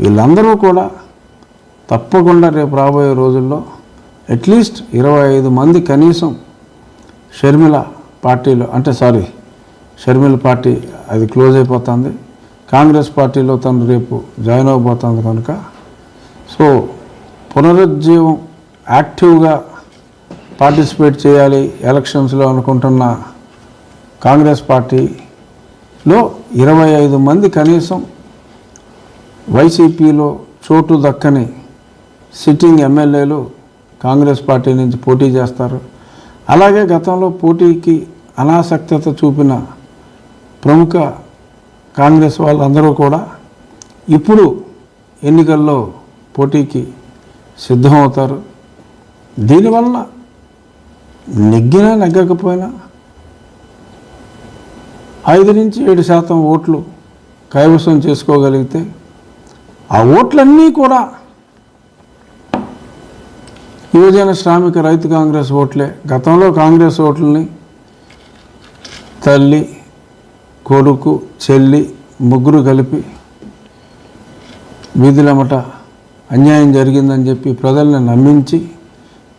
వీళ్ళందరూ కూడా తప్పకుండా రేపు రాబోయే రోజుల్లో అట్లీస్ట్ ఇరవై ఐదు మంది కనీసం షర్మిల పార్టీలో అంటే సారీ షర్మిల పార్టీ అది క్లోజ్ అయిపోతుంది. కాంగ్రెస్ పార్టీలో తను రేపు జాయిన్ అవబోతుంది కనుక. సో పునరుజ్జీవం యాక్టివ్గా పార్టిసిపేట్ చేయాలి ఎలక్షన్స్లో అనుకుంటున్న కాంగ్రెస్ పార్టీలో ఇరవై ఐదు మంది కనీసం వైసీపీలో చోటు దక్కని సిట్టింగ్ ఎమ్మెల్యేలు కాంగ్రెస్ పార్టీ నుంచి పోటీ చేస్తారు. అలాగే గతంలో పోటీకి అనాసక్తత చూపిన ప్రముఖ కాంగ్రెస్ వాళ్ళందరూ కూడా ఇప్పుడు ఎన్నికల్లో పోటీకి సిద్ధమవుతారు. దీనివల్ల నెగ్గినా నెగ్గకపోయినా ఐదు నుంచి ఏడు శాతం ఓట్లు కైవసం చేసుకోగలిగితే ఆ ఓట్లన్నీ కూడా యువజన శ్రామిక రైతు కాంగ్రెస్ ఓట్లే. గతంలో కాంగ్రెస్ ఓట్లని తల్లి కొడుకు చెల్లి ముగ్గురు కలిపి వీధులమట అన్యాయం జరిగిందని చెప్పి ప్రజల్ని నమ్మించి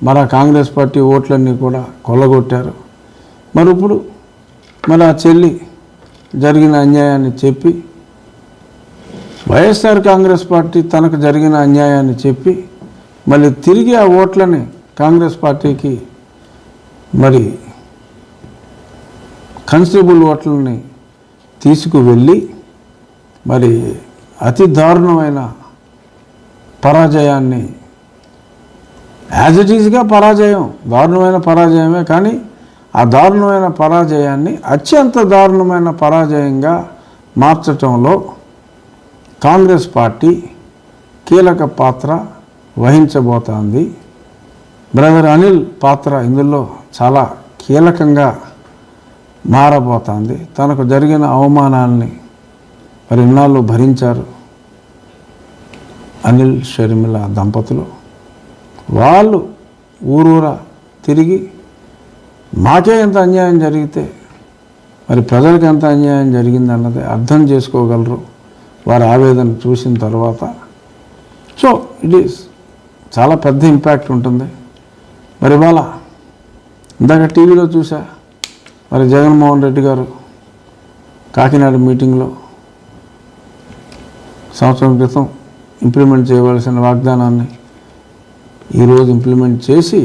మన కాంగ్రెస్ పార్టీ ఓట్లన్నీ కూడా కొల్లగొట్టారు. మరి ఇప్పుడు మరి ఆ చెల్లి జరిగిన అన్యాయాన్ని చెప్పి వైఎస్ఆర్ కాంగ్రెస్ పార్టీ తనకు జరిగిన అన్యాయాన్ని చెప్పి మళ్ళీ తిరిగి ఆ ఓట్లని కాంగ్రెస్ పార్టీకి మరి కానిస్టేబుల్ ఓట్లని తీసుకువెళ్ళి మరి అతి దారుణమైన పరాజయాన్ని యాజ్ ఇట్ ఈజ్గా పరాజయం. దారుణమైన పరాజయమే కానీ ఆ దారుణమైన పరాజయాన్ని అత్యంత దారుణమైన పరాజయంగా మార్చటంలో కాంగ్రెస్ పార్టీ కీలక పాత్ర వహించబోతోంది. బ్రదర్ అనిల్ పాత్ర ఇందులో చాలా కీలకంగా మారబోతోంది. తనకు జరిగిన అవమానాల్ని మరి ఇన్నాళ్ళు భరించారు అనిల్ షర్మిల దంపతులు. వాళ్ళు ఊరూరా తిరిగి మాకే ఎంత అన్యాయం జరిగితే మరి ప్రజలకు ఎంత అన్యాయం జరిగిందన్నది అర్థం చేసుకోగలరు వారి ఆవేదన చూసిన తర్వాత. సో ఇట్ ఈస్ చాలా పెద్ద ఇంపాక్ట్ ఉంటుంది. మరి ఇవాళ ఇందాక టీవీలో చూసా మరి జగన్మోహన్ రెడ్డి గారు కాకినాడ మీటింగ్లో సంవత్సరం క్రితం ఇంప్లిమెంట్ చేయవలసిన వాగ్దానాన్ని ఈరోజు ఇంప్లిమెంట్ చేసి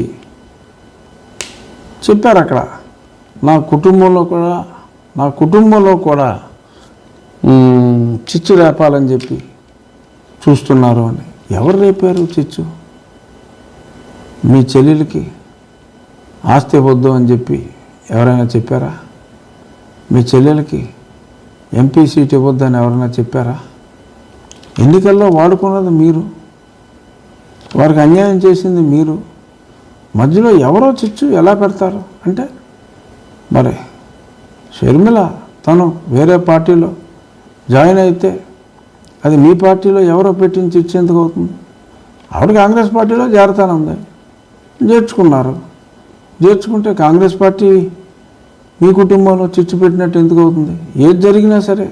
చెప్పారు అక్కడ. నా కుటుంబంలో కూడా నా కుటుంబంలో కూడా చిచ్చు రేపాలని చెప్పి చూస్తున్నారు అని. ఎవరు రేపారు చిచ్చు? మీ చెల్లెలకి ఆస్తి వద్దు అని చెప్పి ఎవరైనా చెప్పారా? మీ చెల్లెలకి ఎంపీ సీట్ ఇవ్వద్దని ఎవరైనా చెప్పారా? ఎన్నికల్లో వాడుకున్నది మీరు? వారికి అన్యాయం చేసింది మీరు? మధ్యలో ఎవరో చిచ్చు ఎలా పెడతారు? అంటే మరి షర్మిల తను వేరే పార్టీలో జాయిన్ అయితే అది మీ పార్టీలో ఎవరో పెట్టిన చిచ్చు అవుతుంది? ఆవిడ కాంగ్రెస్ పార్టీలో చేరతానుంది చేర్చుకున్నారు చేర్చుకుంటే కాంగ్రెస్ పార్టీ మీ కుటుంబంలో చిచ్చు పెట్టినట్టు ఎందుకు అవుతుంది? ఏది జరిగినా సరే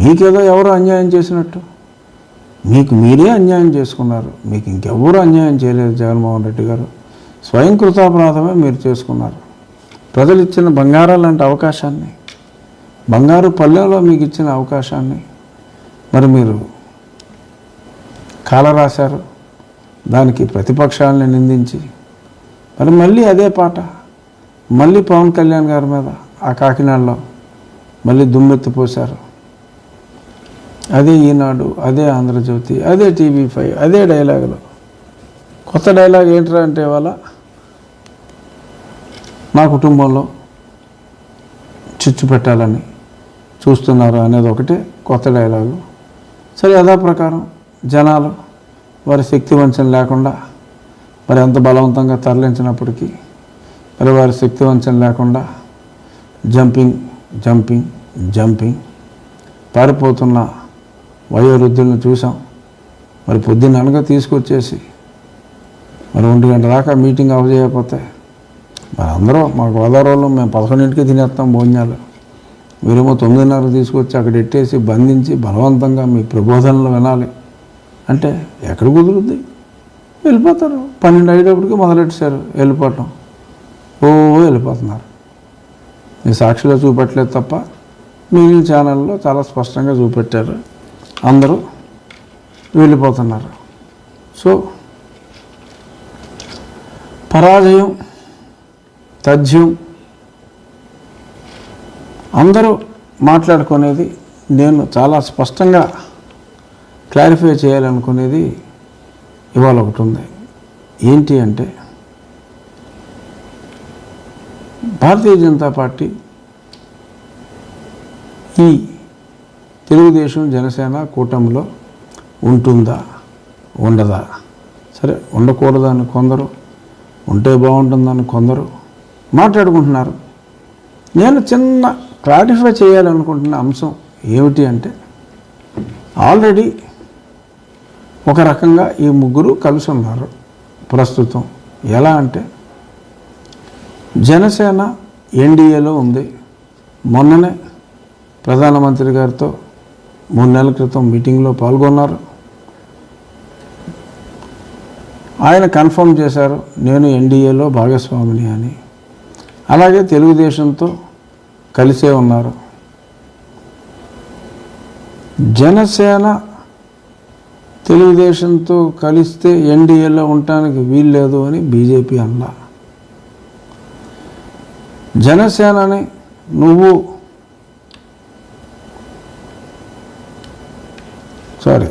మీకేదో ఎవరో అన్యాయం చేసినట్టు. మీకు మీరే అన్యాయం చేసుకున్నారు. మీకు ఇంకెవ్వరూ అన్యాయం చేయలేదు జగన్మోహన్ రెడ్డి గారు. స్వయం కృతాపరాధమే మీరు చేసుకున్నారు. ప్రజలు ఇచ్చిన బంగారం లాంటి అవకాశాన్ని బంగారు పల్లెలో మీకు ఇచ్చిన అవకాశాన్ని మరి మీరు కాల రాశారు దానికి ప్రతిపక్షాలని నిందించి మరి మళ్ళీ అదే పాట మళ్ళీ పవన్ కళ్యాణ్ గారి మీద ఆ కాకినాడలో మళ్ళీ దుమ్మెత్తిపోశారు అదే ఈనాడు అదే ఆంధ్రజ్యోతి అదే టీవీ ఫైవ్ అదే డైలాగులు. కొత్త డైలాగ్ ఏంట్రా అంటే వాళ్ళ నా కుటుంబంలో చిచ్చు పెట్టాలని చూస్తున్నారు అనేది ఒకటే కొత్త డైలాగు. సరే యథా ప్రకారం జనాలు వారి శక్తి వంచన లేకుండా మరి ఎంత బలవంతంగా తరలించినప్పటికీ మరి వారి శక్తి వంచన లేకుండా జంపింగ్ జంపింగ్ జంపింగ్ పారిపోతున్న వయోవృద్ధులను చూసాం మరి పొద్దున్న అనగా తీసుకొచ్చేసి మరి ఒంటి గంట దాకా మీటింగ్ అవజేయకపోతే మరి అందరూ మాకు గోదావరిలో మేము పదకొండింటికి తినేస్తాం భోజనాలు. మీరేమో తొమ్మిదిన్నర తీసుకొచ్చి అక్కడ ఎట్టేసి బంధించి బలవంతంగా మీ ప్రబోధనలు వినాలి. అంటే ఎక్కడ కుదురుద్ది? వెళ్ళిపోతారు. పన్నెండు అయ్యేటప్పటికి మొదలెట్టేశారు వెళ్ళిపోవటం. ఓ వెళ్ళిపోతున్నారు. మీ సాక్షిలో చూపెట్టలేదు తప్ప మిగిలిన ఛానల్లో చాలా స్పష్టంగా చూపెట్టారు. అందరూ వెళ్ళిపోతున్నారు. సో పరాజయం తథ్యం అందరూ మాట్లాడుకునేది నేను చాలా స్పష్టంగా క్లారిఫై చేయాలనుకునేది ఇవాళ ఒకటి ఉంది. ఏంటి అంటే భారతీయ జనతా పార్టీ ఈ తెలుగుదేశం జనసేన కూటమిలో ఉంటుందా? ఉండదా? సరే ఉండకూడదని కొందరు ఉంటే బాగుంటుందని కొందరు మాట్లాడుకుంటున్నారు. నేను చిన్న క్లారిఫై చేయాలనుకుంటున్న అంశం ఏమిటి అంటే ఆల్రెడీ ఒక రకంగా ఈ ముగ్గురు కలిసి ఉన్నారు ప్రస్తుతం. ఎలా అంటే జనసేన ఎన్డీఏలో ఉంది. మొన్ననే ప్రధానమంత్రి గారితో మూడు నెలల క్రితం మీటింగ్లో పాల్గొన్నారు. ఆయన కన్ఫర్మ్ చేశారు నేను ఎన్డీఏలో భాగస్వామిని అని. అలాగే తెలుగుదేశంతో కలిసే ఉన్నారు. జనసేన తెలుగుదేశంతో కలిస్తే ఎన్డీఏలో ఉండటానికి వీల్లేదు అని బీజేపీ అన్నా. జనసేనని నువ్వు సారీ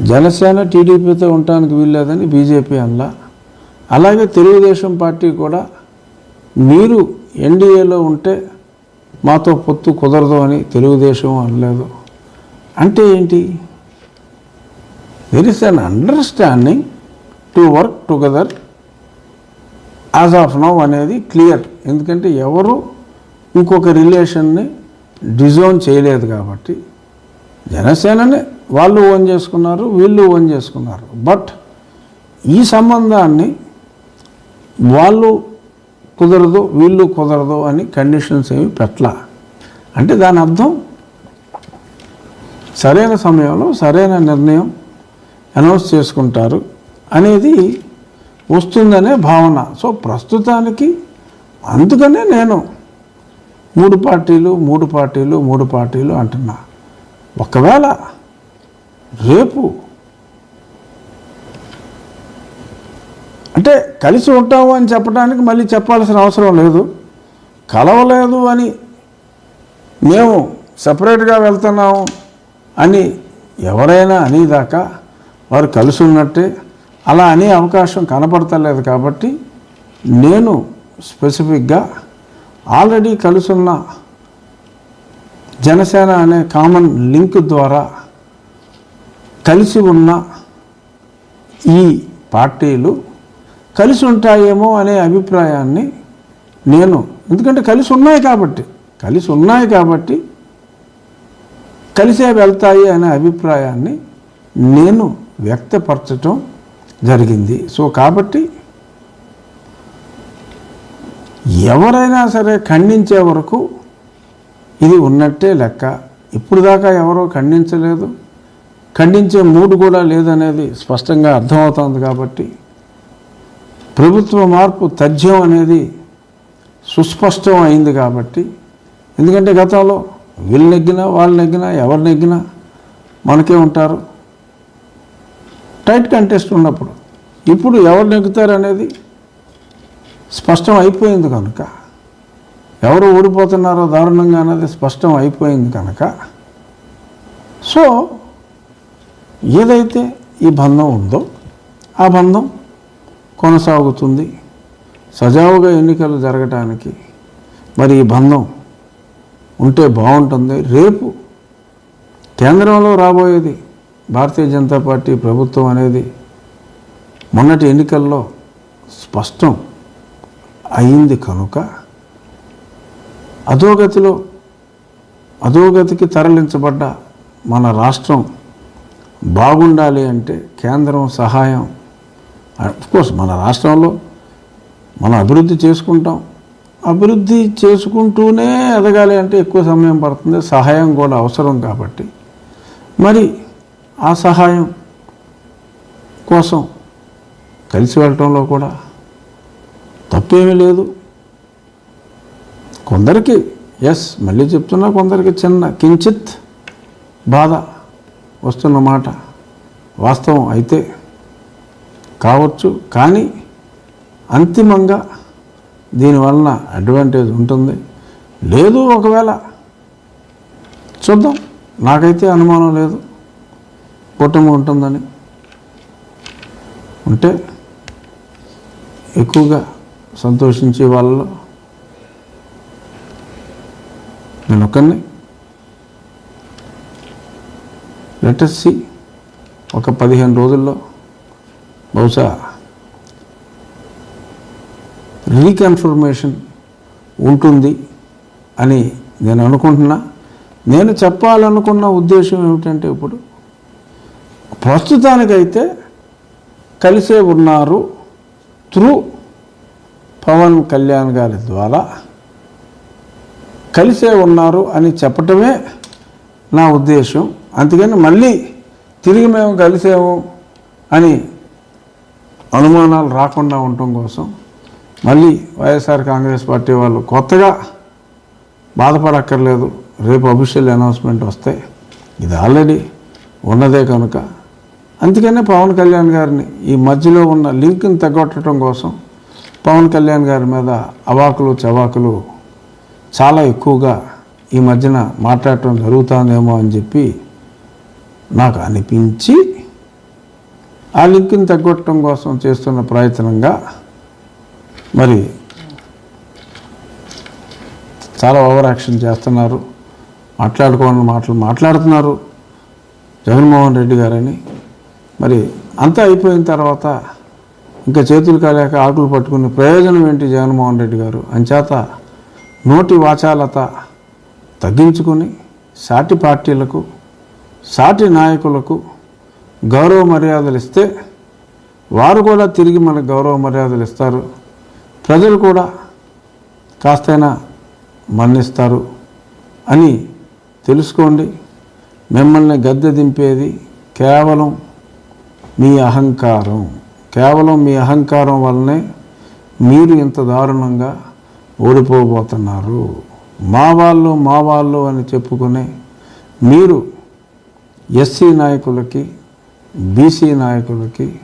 జనసేన టీడీపీతో ఉండటానికి వీల్లేదని బీజేపీ అన్నా. అలాగే తెలుగుదేశం పార్టీ కూడా మీరు ఎన్డీఏలో ఉంటే మాతో పొత్తు కుదరదు అని తెలుగుదేశం అనలేదు. అంటే ఏంటి? There is an understanding to work together as of now అనేది క్లియర్ ఎందుకంటే ఎవరు ఇంకొక రిలేషన్ని డిజోన్ చేయలేదు కాబట్టి జనసేనని వాళ్ళు ఓన్ చేసుకున్నారు వీళ్ళు ఓన్ చేసుకున్నారు. బట్ ఈ సంబంధాన్ని వాళ్ళు కుదరదు వీళ్ళు కుదరదు అని కండిషన్స్ ఏమి పెట్టలా. అంటే దాని అర్థం సరైన సమయంలో సరైన నిర్ణయం అనౌన్స్ చేసుకుంటారు అనేది వస్తుందనే భావన. సో ప్రస్తుతానికి అందుకనే నేను మూడు పార్టీలు మూడు పార్టీలు మూడు పార్టీలు అంటున్నా. ఒకవేళ రేపు అంటే కలిసి ఉంటాము అని చెప్పడానికి మళ్ళీ చెప్పాల్సిన అవసరం లేదు. కలవలేదు అని మేము సపరేట్గా వెళ్తున్నాము అని ఎవరైనా అనేదాకా వారు కలిసి ఉన్నట్టే అలా అనే అవకాశం కనపడతలేదు కాబట్టి నేను స్పెసిఫిక్గా ఆల్రెడీ కలిసి ఉన్న జనసేన అనే కామన్ లింక్ ద్వారా కలిసి ఉన్న ఈ పార్టీలు కలిసి ఉంటాయేమో అనే అభిప్రాయాన్ని నేను ఎందుకంటే కలిసి ఉన్నాయి కాబట్టి కలిసి ఉన్నాయి కాబట్టి కలిసే వెళ్తాయి అనే అభిప్రాయాన్ని నేను వ్యక్తపరచటం జరిగింది. సో కాబట్టి ఎవరైనా సరే ఖండించే వరకు ఇది ఉన్నట్టే లెక్క. ఇప్పుడు దాకా ఎవరో ఖండించలేదు. ఖండించే మూడు కూడా లేదనేది స్పష్టంగా అర్థమవుతోంది కాబట్టి ప్రభుత్వ మార్పు తథ్యం అనేది సుస్పష్టం అయింది కాబట్టి ఎందుకంటే గతంలో వీళ్ళు నెగ్గినా వాళ్ళు నెగ్గినా ఎవరు నెగ్గినా మనకే ఉంటారు. టైట్ కంటెస్ట్ ఉన్నప్పుడు ఇప్పుడు ఎవరు నెగ్గుతారు అనేది స్పష్టం అయిపోయింది కనుక ఎవరు ఓడిపోతున్నారో దారుణంగా అనేది స్పష్టం అయిపోయింది కనుక సో ఏదైతే ఈ బంధం ఉందో ఆ బంధం కొనసాగుతుంది. సజావుగా ఎన్నికలు జరగటానికి మరి ఈ బంధం ఉంటే బాగుంటుంది. రేపు కేంద్రంలో రాబోయేది భారతీయ జనతా పార్టీ ప్రభుత్వం అనేది మొన్నటి ఎన్నికల్లో స్పష్టం అయింది కనుక అధోగతిలో అధోగతికి తరలించబడ్డ మన రాష్ట్రం బాగుండాలి అంటే కేంద్రం సహాయం కోర్స్ మన రాష్ట్రంలో మనం అభివృద్ధి చేసుకుంటాం. అభివృద్ధి చేసుకుంటూనే ఎదగాలి అంటే ఎక్కువ సమయం పడుతుంది సహాయం కూడా అవసరం కాబట్టి. మరి ఆ సహాయం కోసం కలిసి వెళ్ళటంలో కూడా తప్పేమీ లేదు. కొందరికి ఎస్ మళ్ళీ చెప్తున్నా కొందరికి చిన్న కించిత్ బాధ వస్తున్న మాట వాస్తవం అయితే కావచ్చు కానీ అంతిమంగా దీనివలన అడ్వాంటేజ్ ఉంటుంది. లేదు ఒకవేళ చూద్దాం. నాకైతే అనుమానం లేదు. కుటుంబం ఉంటుందని. ఉంటే ఎక్కువగా సంతోషించే వాళ్ళలో నేను ఒక్కరిని లెటర్సి ఒక పదిహేను రోజుల్లో బహుశా రీకన్ఫర్మేషన్ ఉంటుంది అని నేను అనుకుంటున్నా. నేను చెప్పాలనుకున్న ఉద్దేశం ఏమిటంటే ఇప్పుడు ప్రస్తుతానికైతే కలిసే ఉన్నారు త్రూ పవన్ కళ్యాణ్ గారి ద్వారా కలిసే ఉన్నారు అని చెప్పటమే నా ఉద్దేశం. అందుకని మళ్ళీ తిరిగి మేము కలిసేము అని అనుమానాలు రాకుండా ఉండటం కోసం మళ్ళీ వైఎస్ఆర్ కాంగ్రెస్ పార్టీ వాళ్ళు కొత్తగా బాధపడక్కర్లేదు. రేపు అఫీషియల్ అనౌన్స్మెంట్ వస్తే ఇది ఆల్రెడీ ఉన్నదే కనుక. అందుకనే పవన్ కళ్యాణ్ గారిని ఈ మధ్యలో ఉన్న లింక్ని తగ్గొట్టడం కోసం పవన్ కళ్యాణ్ గారి మీద అవాకులు చవాకులు చాలా ఎక్కువగా ఈ మధ్యన మాట్లాడటం జరుగుతుందేమో అని చెప్పి నాకు అనిపించి ఆ లింక్ని తగ్గొట్టడం కోసం చేస్తున్న ప్రయత్నంగా మరి చాలా ఓవర్ యాక్షన్ చేస్తున్నారు. మాట్లాడుకోవాలని మాటలు మాట్లాడుతున్నారు. జగన్మోహన్ రెడ్డి గారని. మరి అంతా అయిపోయిన తర్వాత ఇంకా చేతులు కాలేక ఆకులు పట్టుకునే ప్రయోజనం ఏంటి జగన్మోహన్ రెడ్డి గారు? అంచేత నోటి వాచాలత తగ్గించుకొని సాటి పార్టీలకు సాటి నాయకులకు గౌరవ మర్యాదలు ఇస్తే వారు కూడా తిరిగి మనకు గౌరవ మర్యాదలు ఇస్తారు. ప్రజలు కూడా కాస్తైనా మన్నిస్తారు అని తెలుసుకోండి. మిమ్మల్ని గద్దె దింపేది కేవలం మీ అహంకారం. కేవలం మీ అహంకారం వల్లనే మీరు ఇంత దారుణంగా ఓడిపోబోతున్నారు. మా వాళ్ళు మా వాళ్ళు అని చెప్పుకునే మీరు ఎస్సీ నాయకులకి బీసీ నాయకులకి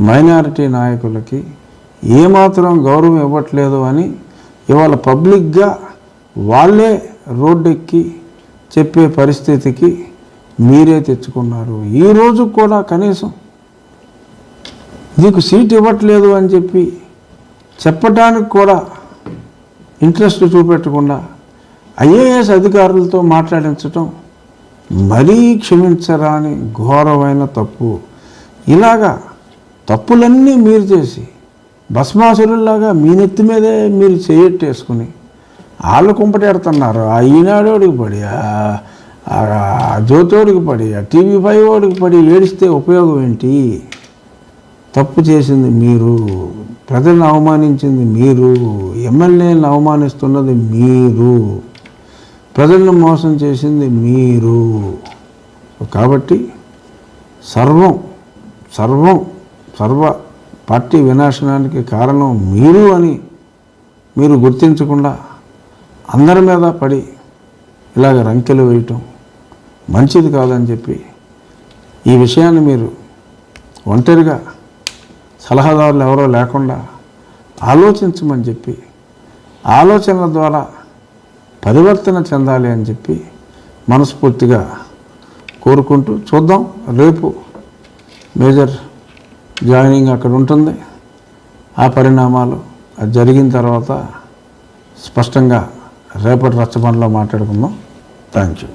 మైనారిటీ నాయకులకి ఏమాత్రం గౌరవం ఇవ్వట్లేదు అని ఇవాళ పబ్లిక్గా వాళ్ళే రోడ్డెక్కి చెప్పే పరిస్థితికి మీరే తెచ్చుకున్నారు. ఈ రోజు కూడా కనీసం నీకు సీట్ ఇవ్వట్లేదు అని చెప్పి చెప్పటానికి కూడా ఇంట్రెస్ట్ చూపెట్టకుండా ఐఏఎస్ అధికారులతో మాట్లాడించటం మరీ క్షమించరాని ఘోరమైన తప్పు. ఇలాగా తప్పులన్నీ మీరు చేసి భస్మాసురుల్లాగా మీ నెత్తి మీదే మీరు చేయట్టేసుకుని వాళ్ళు కుంపటేడుతున్నారు. ఆ ఈనాడోడికి పడి ఆ- ఆ జ్యోతోడికి పడి ఆ టీవీ ఫైవ్ ఓడికి పడి ఏడిస్తే ఉపయోగం ఏంటి? తప్పు చేసింది మీరు ప్రజలను అవమానించింది మీరు ఎమ్మెల్యేలను అవమానిస్తున్నది మీరు. ప్రజలను మోసం చేసింది మీరు. కాబట్టి సర్వం సర్వం సర్వ పార్టీ వినాశనానికి కారణం మీరు అని మీరు గుర్తించకుండా అందరి మీద పడి ఇలాగ రంకెలు వేయటం మంచిది కాదని చెప్పి ఈ విషయాన్ని మీరు ఒంటరిగా సలహాదారులు ఎవరో లేకుండా ఆలోచించమని చెప్పి ఆలోచనల ద్వారా పరివర్తన చెందాలి అని చెప్పి మనస్ఫూర్తిగా కోరుకుంటూ చూద్దాం. రేపు మేజర్ జాయినింగ్ అక్కడ ఉంటుంది. ఆ పరిణామాలు అది జరిగిన తర్వాత స్పష్టంగా రేపటి రచ్చబండలో మాట్లాడుకుందాం. Thank you